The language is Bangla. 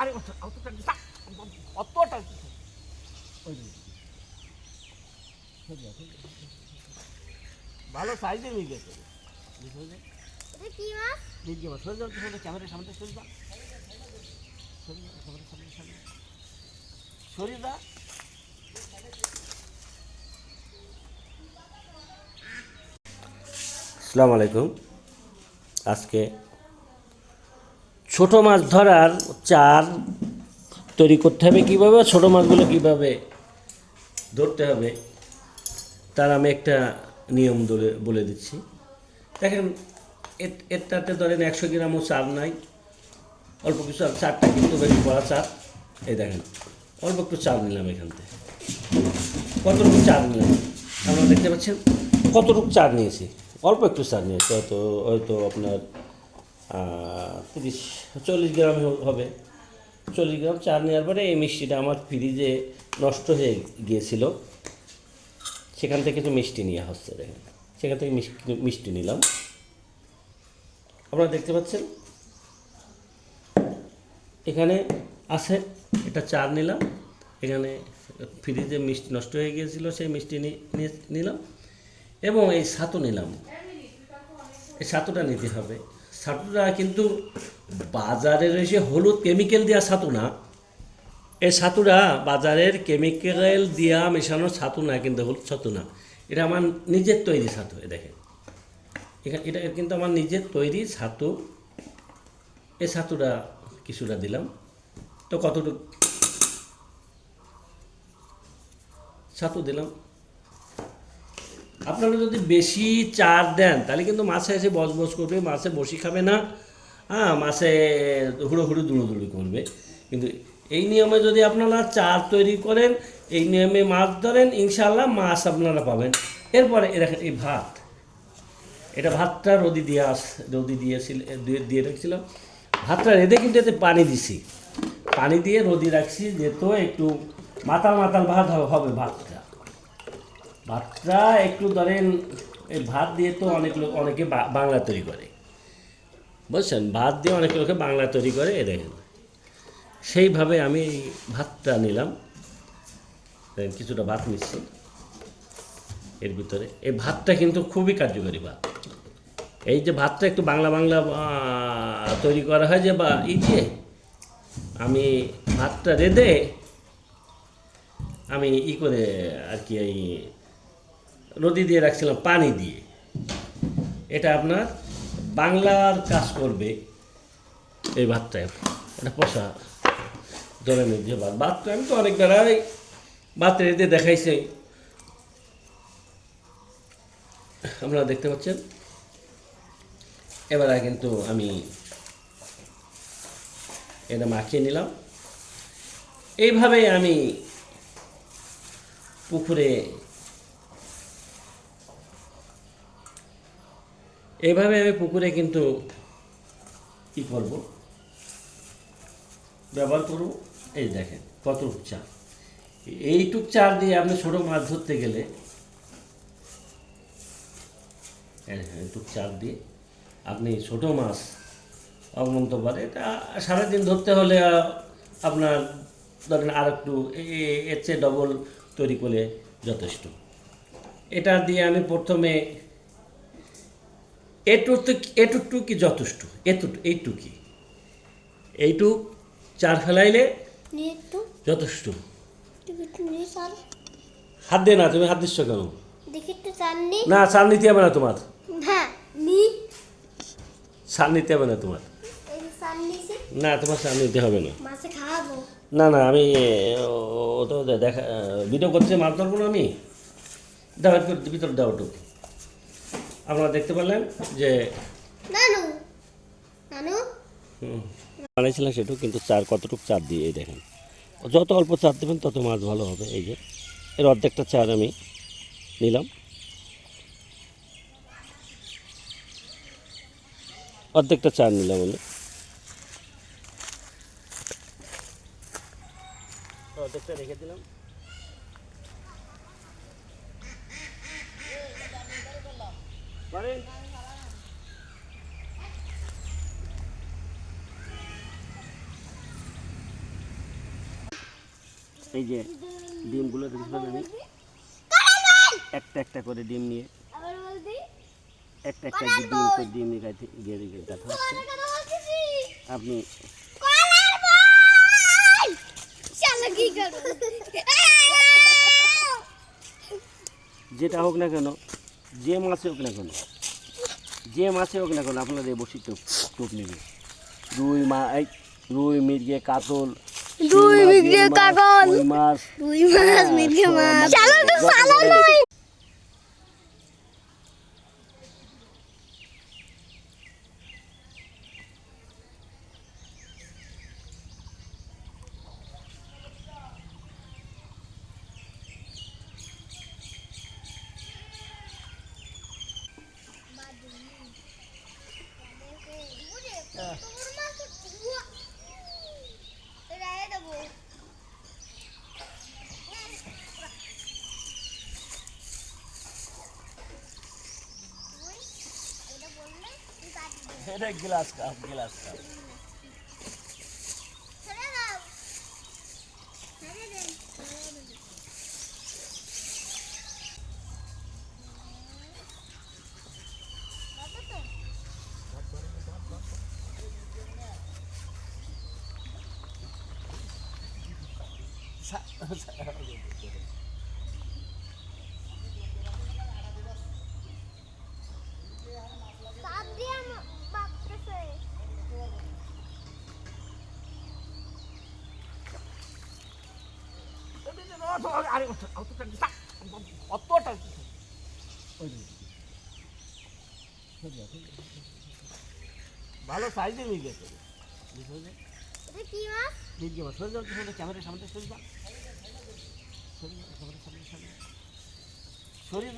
আরে অতটা। ভালো সাইজের মিল গেছে সরে যাও সরে ক্যামেরার সামনে সরে যাও। সরে ক্যামেরার সামনে সামনে সরে যা। আসসালামু আলাইকুম। আজকে ছোট মাছ ধরার চার তৈরি করতে হবে কীভাবে, ছোট মাছগুলো কীভাবে ধরতে হবে, তার আমি একটা নিয়ম ধরে বলে দিচ্ছি। দেখেন, এ- এটাতে ধরেন একশো গ্রামও চার নাই, অল্প কিছু আর চারটা কিন্তু বেশি বড়া চার। এই দেখেন, অল্প একটু চার নিলাম এখান থেকে। কতটুকু চার নিলাম? আপনারা দেখতে পাচ্ছেন, কতটুকু চার নিয়েছি? অল্প একটু চার নিয়েছি, হয়তো হয়তো আপনার তিরিশ, চল্লিশ গ্রাম হবে। চল্লিশ গ্রাম চার নেওয়ার পরে এই মিষ্টিটা আমার ফ্রিজে নষ্ট হয়ে গিয়েছিল। সেখান থেকে তো মিষ্টি নেওয়া হচ্ছে দেখেন। সেখান থেকে মিষ্টি নিলাম। আপনারা দেখতে পাচ্ছেন? এখানে আছে এটা চার নিলাম। এখানে ফ্রিজে মিষ্টি নষ্ট হয়ে গিয়েছিল, সেই মিষ্টি নিলাম। এবং এই ছাতু নিলাম। এই ছাতুটা নিতে হবে। ছাতুটা কিন্তু বাজারের রয়েছে হলুদ কেমিক্যাল দেওয়া ছাতু না, এই ছাতুটা বাজারের কেমিক্যাল দিয়া মেশানো ছাতু না কিন্তু হলুদ ছাতু না। এটা আমার নিজের তৈরি ছাতু দেখেন। এটা কিন্তু আমার নিজের তৈরি ছাতু। এই ছাতুটা কিছুটা দিলাম। তো কতটুকু ছাতু দিলাম। আপনারা যদি বেশি চার দেন, তাহলে কিন্তু মাছে এসে বসবস করবে, মাছে বসি খাবে না। হ্যাঁ মাছে হুড়ো হুড়ো দুড়ো দুড়ি করবে। কিন্তু এই নিয়মে যদি আপনারা চার তৈরি করেন, এই নিয়মে মাছ ধরেন ইনশাল্লাহ মাছ আপনারা পাবেন। এরপরে এ দেখেন এই ভাত। এটা ভাতটা রোদি দিয়ে আস, রোদি দিয়েছিল, দিয়ে রেখেছিলাম। ভাতটা রেঁধে কিন্তু এতে পানি দিছি। পানি দিয়ে রোদি রাখছি, যেহেতু একটু মাতাল মাতাল ভাত হবে- হবে ভাতটা একটু ধরেন, এই ভাত দিয়ে তো অনেক লোক, অনেকে বাংলা তৈরি করে। বুঝছেন? ভাত দিয়ে অনেক লোকে বাংলা তৈরি করে এ দেখেন। সেইভাবে আমি ভাতটা নিলাম। কিছুটা ভাত নিচ্ছি এর ভিতরে। এই ভাতটা কিন্তু খুবই কার্যকরী ভাত। এই যে ভাতটা একটু বাংলা বাংলা তৈরি করা হয় যে বা ই দিয়ে, আমি ভাতটা রেঁধে, আমি ই করে আর কি এই রদি দিয়ে রাখছিলাম, পানি দিয়ে। এটা আপনার বাংলার কাজ করবে এই ভাতটা। এটা পশা ধরনের যে ভাত। ভাত আমি তো অনেক বেড়াই, ভাত রেঁধে দেখাইছে। আপনারা দেখতে পাচ্ছেন? এবারে কিন্তু আমি এটা মাখিয়ে নিলাম। এইভাবে আমি পুকুরে এইভাবে আমি পুকুরে কিন্তু কি করব? ব্যবহার করব? এই দেখেন কতটুক চার এইটুক চার দিয়ে আপনি ছোটো মাছ ধরতে গেলে এইটুক চার দিয়ে আপনি ছোটো মাছ অগ্নন্ত পারে এটা সারাদিন ধরতে হলে আপনার ধরেন আর একটু এর চেয়ে ডবল তৈরি করলে যথেষ্ট। এটা দিয়ে আমি প্রথমে এটুক এটুকটু কি যথেষ্ট। এটুক এইটুকি এইটুক চার ফেলাইলে যথেষ্ট। হাত দিয়ে না তুমি হাত দিচ্ছ কেন? নি। চাল নিতে হবে না তোমার। চাল নিতে হবে না তোমার। না তোমার চাল নিতে হবে না। না না আমি ও- তো দেখা ভিডিও করছে মাছ ধরবো না আমি? দাও ভিতর দাও একটু। আপনারা দেখতে পারলেন যে নানু নানু? হুম, বানিয়েছিলাম সেটুকু কিন্তু চার কতটুকু চার দিয়ে এই দেখেন। যত অল্প চার দেবেন তত মাছ ভালো হবে এই যে। এর অর্ধেকটা চার আমি নিলাম। অর্ধেকটা চার নিলাম আমি। অর্ধেকটা রেখে দিলাম। পারেন এই যে ডিমগুলো দেখতে পাবেন একটা একটা করে ডিম নিয়ে একটা একটা ডিম করে ডিম গাইতে গিয়ে গাঁথা হচ্ছে। আপনি যেটা হোক না কেন যে মাছে হোক না কেন যে মাছে হোক না কেন আপনার এই বসি টোপ টোপ নেবে। রুই মা এই রুই মির্গে কাতল রুই, মির্গে কাতল। রুই মাছ, রুই মাছ দুই মির্গে মাছ। চালো তো যত চলো এটা গ্লাস কাপ গ্লাস কাপ অতটা ভালো সাইজে নিয়ে গেছে। ক্যামেরার সামনে সরে